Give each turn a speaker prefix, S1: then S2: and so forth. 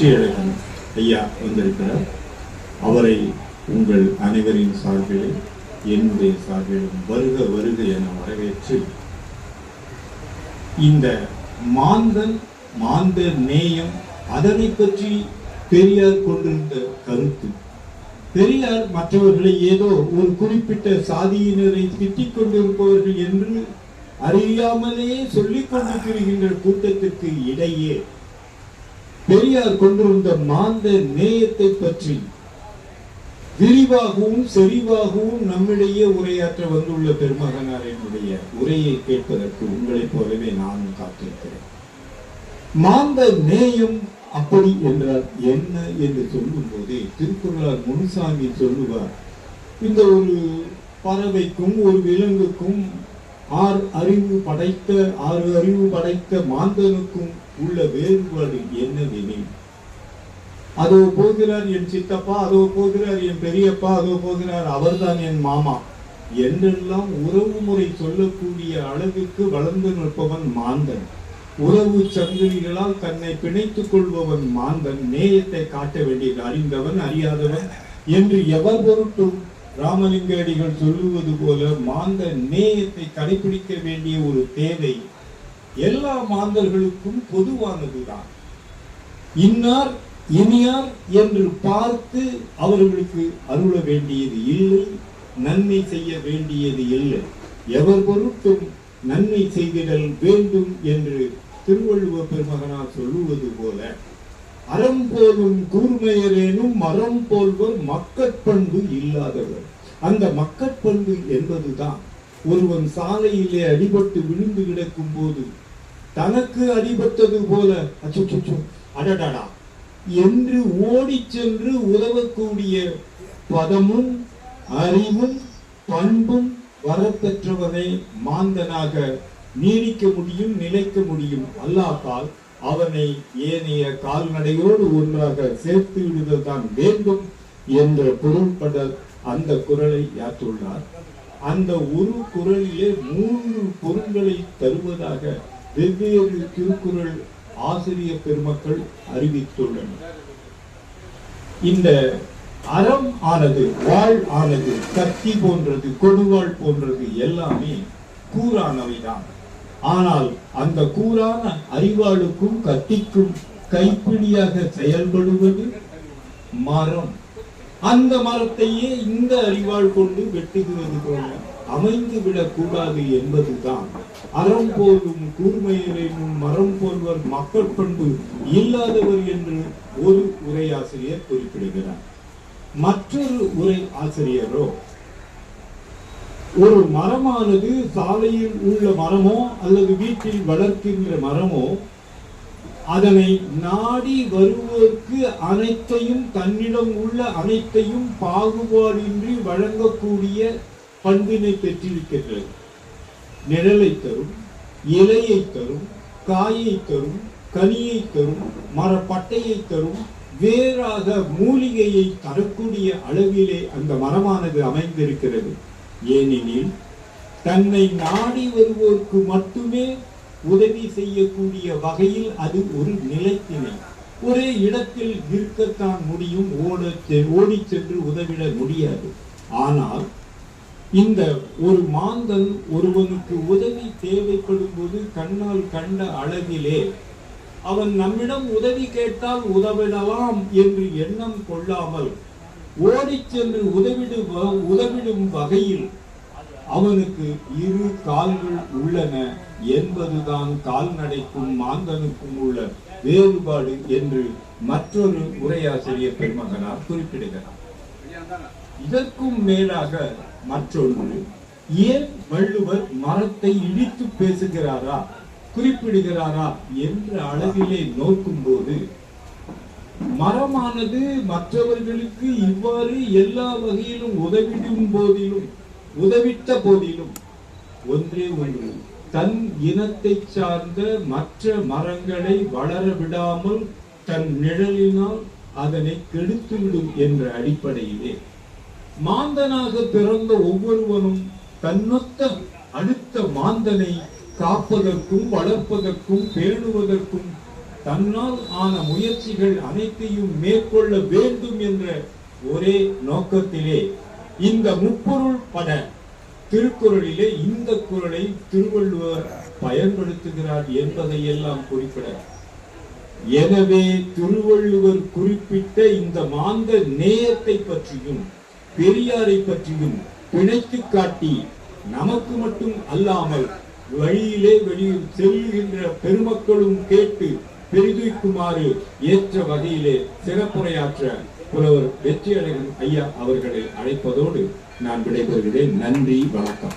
S1: வெற்றியழகன் ஐயா வந்திருக்கிறார். அவரை உங்கள் அனைவரின் சார்பிலும் என்னுடைய சார்பிலும் வருக வருக என வரவேற்று இந்த மாந்தன் மாந்தர் நேயம் அதனை பற்றி பெரியார் கொண்டிருந்த கருத்து. பெரியார் மற்றவர்களை ஏதோ ஒரு குறிப்பிட்ட சாதியினரை திட்டிக் கொண்டிருப்பவர்கள் என்று அறியாமலே சொல்லிக் கொண்டு கூட்டத்திற்கு இடையே பெரியார் கொண்டிருந்த மாந்த நேயத்தை பற்றி விரிவாகவும் செறிவாகவும் நம்மிடையே உரையாற்ற வந்துள்ள பெருமகனாரினுடைய உரையை கேட்பதற்கு உங்களைப் போலவே நானும் காத்திருக்கிறேன். மாந்த நேயம் அப்படி என்றால் என்ன என்று சொல்லும் போதே திருக்குறளார் முனுசாமி சொல்லுவார் இந்த ஒரு பறவைக்கும் ஒரு விலங்குக்கும் ஆறு அறிவு படைத்த ஆறு அறிவு படைத்த மாந்தனுக்கும் உள்ள வேறுபாடு என்னவெனில்? அதோ போகிறார் என் சித்தப்பா அதோ போகிறார் என் பெரியப்பா அதோ போகிறார் அவர்தான் என் மாமா. என்றெல்லாம் உறவு முறை சொல்லக்கூடிய அளவுக்கு வளர்ந்து நிற்பவன் மாந்தன். உறவு சங்கிலிகளால் தன்னை பிணைத்துக் கொள்பவன் மாந்தன். நேயத்தை காட்ட வேண்டியது அறிந்தவன் அறியாதவன். என்று எவர் பொருட்டும் ராமலிங்க அடிகள் சொல்லுவது போல மாந்த நேயத்தை கடைபிடிக்க வேண்டிய ஒரு தேவை எல்லா மாந்தர்களுக்கும் பொதுவானதுதான். இன்னார் இனியார் என்று பார்த்து அவர்களுக்கு அருள வேண்டியது இல்லை நன்மை செய்ய வேண்டியது இல்லை. எவர் பொருட்டும் நன்மை செய்திடல் வேண்டும் என்று திருவள்ளுவர் பெருமகனார் சொல்லுவது போல அறம் போலும் கூர்மையரேனும் மரம் போல்வர் மக்கட்பண்பு இல்லாதவர். அந்த மக்கட்பண்பு என்பதுதான் ஒருவன் சாலையிலே அடிபட்டு விழுந்து கிடக்கும் போது தனக்கு அடிபட்டது போல அச்சோ அடடடா என்று ஓடிச் சென்று உதவக்கூடிய பதமும் அறிவும் பண்பும் வரப்பெற்றவனை மாந்தனாக நீடிக்க முடியும் நிலைக்க முடியும். அல்லாத்தால் அவனை ஏனைய கால்நடையோடு ஒன்றாக சேர்த்து விடுதல் தான் வேண்டும் என்ற பொருள்பட அந்த குரலை யாத்துள்ளார் அந்த ஒரு குரலிலே மூன்று பொருள்களை தருவதாக வெவ்வேறு திருக்குறள் ஆசிரியர் பெருமக்கள் அறிவித்துள்ளனர். இந்த அறம் ஆனது வாழ் ஆனது கத்தி போன்றது கொடுவாள் போன்றது எல்லாமே கூறானவைதான். ஆனால் அந்த கூறான அறிவாளுக்கும் கத்திக்கும் கைப்பிடியாக செயல்படுவது மரம். அந்த மரத்தையே இந்த அறிவாள் கொண்டு வெட்டுகிறது போல அமைந்து விடக்கூடாது என்பதுதான். அறம் போலும் கூர்மையினும் மரம் போல்வர் மக்கள் பண்பு இல்லாதவர் என்று ஒரு உரையாசிரியர் குறிப்பிடுகிறார். மற்றொரு உரை ஆசிரியரோ ஒரு மரமானது சாலையில் உள்ள மரமோ அல்லது வீட்டில் வளர்க்கின்ற மரமோ அதனை நாடி வருவதற்கு அனைத்தையும் தன்னிடம் உள்ள அனைத்தையும் பாகுபாடின்றி வழங்கக்கூடிய பண்பினை பெற்றிருக்கின்றது. நிழலை தரும் இலையை தரும் காயை தரும் கனியை தரும் மரப்பட்டையை தரும் வேறாக மூலிகையை தரக்கூடிய அளவிலே அந்த மரமானது அமைந்திருக்கிறது. ஏனெனில் தன்னை நாடி வருவோருக்கு மட்டுமே உதவி செய்யக்கூடிய வகையில் அது ஒரு நிலைத்தினை. ஒரே இடத்தில் இருக்கத்தான் முடியும் ஓட ஓடிச் சென்று உதவிட முடியாது. ஆனால் இந்த ஒரு மாந்தன் ஒருவனுக்கு உதவி தேவைப்படும் போது கண்ணால் கண்ட அளவிலே அவன் நம்மிடம் உதவி கேட்டால் உதவிடலாம் என்று எண்ணம் கொள்ளாமல் ஓடி சென்று உதவிடு உதவிடும் வகையில் அவனுக்கு இரு கால்கள் உள்ளன என்பதுதான் கால்நடைக்கும் மாந்தனுக்கும் உள்ள வேறுபாடு என்று மற்றொரு உரையாசிரியர் பெருமகனார் குறிப்பிடுகிறார். இதற்கும் மேலாக மற்றொன்று ஏன் வள்ளுவர் மரத்தை இடித்து பேசுகிறாரா? குறிப்பிடுகிறாரா? என்ற அளவிலே நோக்கும் போது மரமானது மற்றவர்களுக்கு இவ்வாறு எல்லா வகையிலும் உதவிடும் போதிலும் உதவித்த போதிலும். ஒன்றே ஒன்று தன் இனத்தை சார்ந்த மற்ற மரங்களை வளர விடாமல் தன் நிழலினால் அதனை கெடுத்துவிடும் என்ற அடிப்படையிலே. மாந்தனாக பிறந்த ஒவ்வொருவனும் தன்னொத்த அடுத்த மாந்தனை காப்பதற்கும் வளர்ப்பதற்கும் பேணுவதற்கும் தன்னால் ஆன முயற்சிகள் அனைத்தையும் மேற்கொள்ள வேண்டும் என்ற ஒரே நோக்கத்திலே இந்த முப்பொருள் பட திருக்குறளிலே இந்த குறளை திருவள்ளுவர் பயன்படுத்துகிறார் என்பதை எல்லாம் குறிப்பிட. எனவே திருவள்ளுவர் குறிப்பிட்ட இந்த மாந்த நேயத்தை பற்றியும் பெரியாரை பற்றியும் பிணைத்து காட்டி நமக்கு மட்டும் அல்லாமல் வழியிலே வெளியில் செல்லுகின்ற பெருமக்களும் கேட்டு பெரிதுக்குமாறு ஏற்ற வகையிலே சிறப்புரையாற்ற புலவர் வெற்றியழகன் ஐயா அவர்களை அழைப்பதோடு நான் விடைபெறுகிறேன். நன்றி வணக்கம்.